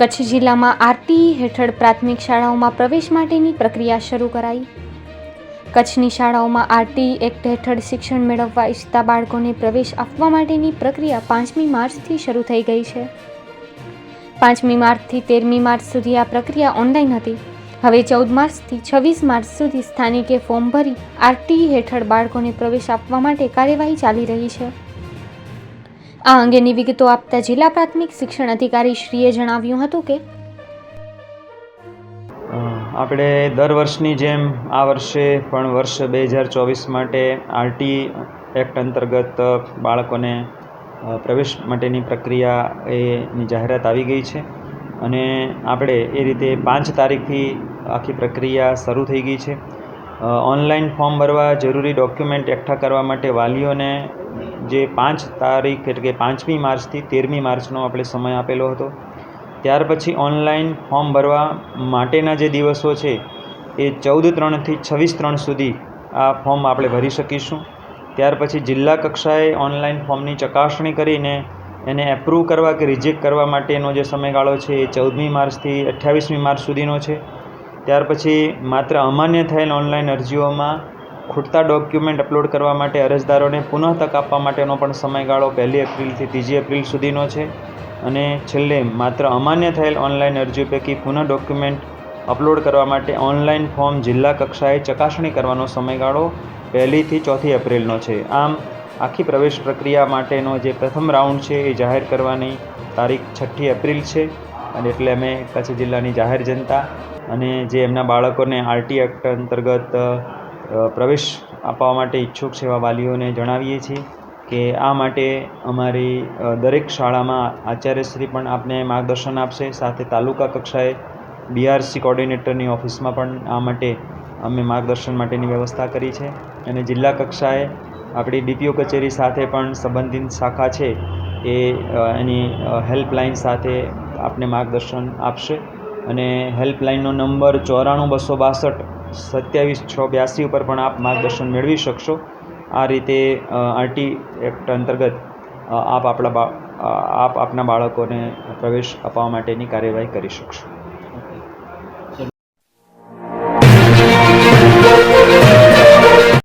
કચ્છ જિલ્લામાં આરટીઈ હેઠળ પ્રાથમિક શાળાઓમાં પ્રવેશ માટેની પ્રક્રિયા શરૂ કરાઈ. કચ્છની શાળાઓમાં આરટીઈ એક્ટ હેઠળ શિક્ષણ મેળવવા ઈચ્છતા બાળકોને પ્રવેશ આપવા માટેની પ્રક્રિયા પાંચમી માર્ચથી શરૂ થઈ ગઈ છે. પાંચમી માર્ચથી તેરમી માર્ચ સુધી આ પ્રક્રિયા ઓનલાઈન હતી. હવે ચૌદ માર્ચથી છવ્વીસ માર્ચ સુધી સ્થાનિકે ફોર્મ ભરી આરટીઈ હેઠળ બાળકોને પ્રવેશ આપવા માટે કાર્યવાહી ચાલી રહી છે. આ અંગેની વિગતો આપતા જિલ્લા પ્રાથમિક શિક્ષણ અધિકારી શ્રીએ જણાવ્યું હતું કે આપણે દર વર્ષની જેમ આ વર્ષે પણ વર્ષ બે હજાર ચોવીસ માટે આરટી એક્ટ અંતર્ગત બાળકોને પ્રવેશ માટેની પ્રક્રિયા એની જાહેરાત આવી ગઈ છે અને આપણે એ રીતે પાંચ તારીખથી આખી પ્રક્રિયા શરૂ થઈ ગઈ છે. ઓનલાઈન ફોર્મ ભરવા જરૂરી ડોક્યુમેન્ટ એકઠા કરવા માટે વાલીઓને જે પાંચ તારીખ એટલે કે પાંચમી માર્ચથી તેરમી માર્ચનો આપણે સમય આપેલો હતો. ત્યાર પછી ઓનલાઈન ફોર્મ ભરવા માટેના જે દિવસો છે, એ ચૌદ ત્રણથી છવ્વીસ ત્રણ સુધી આ ફોર્મ આપણે ભરી શકીશું. ત્યાર પછી જિલ્લા કક્ષાએ ઓનલાઈન ફોર્મની ચકાસણી કરીને એને એપ્રૂવ કરવા કે રિજેક્ટ કરવા માટેનો જે સમયગાળો છે, એ ચૌદમી માર્ચથી અઠ્યાવીસમી માર્ચ સુધીનો છે. ત્યાર પછી માત્ર અમાન્ય થયેલ ઓનલાઈન અરજીઓમાં ખૂટતા ડોક્યુમેન્ટ અપલોડ કરવા માટે અરજદારોને પુનઃ તક આપવા માટેનો પણ સમયગાળો પહેલી એપ્રિલથી ત્રીજી એપ્રિલ સુધીનો છે. અને છેલ્લે માત્ર અમાન્ય થયેલ ઓનલાઈન અરજીઓ પૈકી પુનઃ ડોક્યુમેન્ટ અપલોડ કરવા માટે ઓનલાઈન ફોર્મ જિલ્લા કક્ષાએ ચકાસણી કરવાનો સમયગાળો પહેલીથી ચોથી એપ્રિલનો છે. આમ, આખી પ્રવેશ પ્રક્રિયા માટેનો જે પ્રથમ રાઉન્ડ છે એ જાહેર કરવાની તારીખ છઠ્ઠી એપ્રિલ છે. અને એટલે અમે કચ્છ જિલ્લાની જાહેર જનતા અને જે એમના બાળકોને આરટી એક્ટ અંતર્ગત પ્રવેશ આપવા માટે ઈચ્છુક સેવા વાલીઓને જણાવીએ છીએ કે આ માટે અમારી દરેક શાળામાં આચાર્યશ્રી પણ આપને માર્ગદર્શન આપશે. સાથે તાલુકા કક્ષાએ બીઆરસી કોર્ડિનેટરની ઓફિસમાં પણ આ માટે અમે માર્ગદર્શન માટેની વ્યવસ્થા કરી છે. અને જિલ્લા કક્ષાએ આપણી ડીપીઓ કચેરી સાથે પણ સંબંધિત શાખા છે એ એની હેલ્પલાઇન સાથે આપને માર્ગદર્શન આપશે. અને હેલ્પલાઇનનો નંબર ચોરાણું બસો બાસઠ સત્યાવીસ, છ, બ્યાસી ઉપર પણ આપ માર્ગદર્શન મેળવી શકશો. આ રીતે આરટી એક્ટ અંતર્ગત આપ આપણા બા આપ આપના બાળકોને પ્રવેશ અપાવવા માટેની કાર્યવાહી કરી શકશો.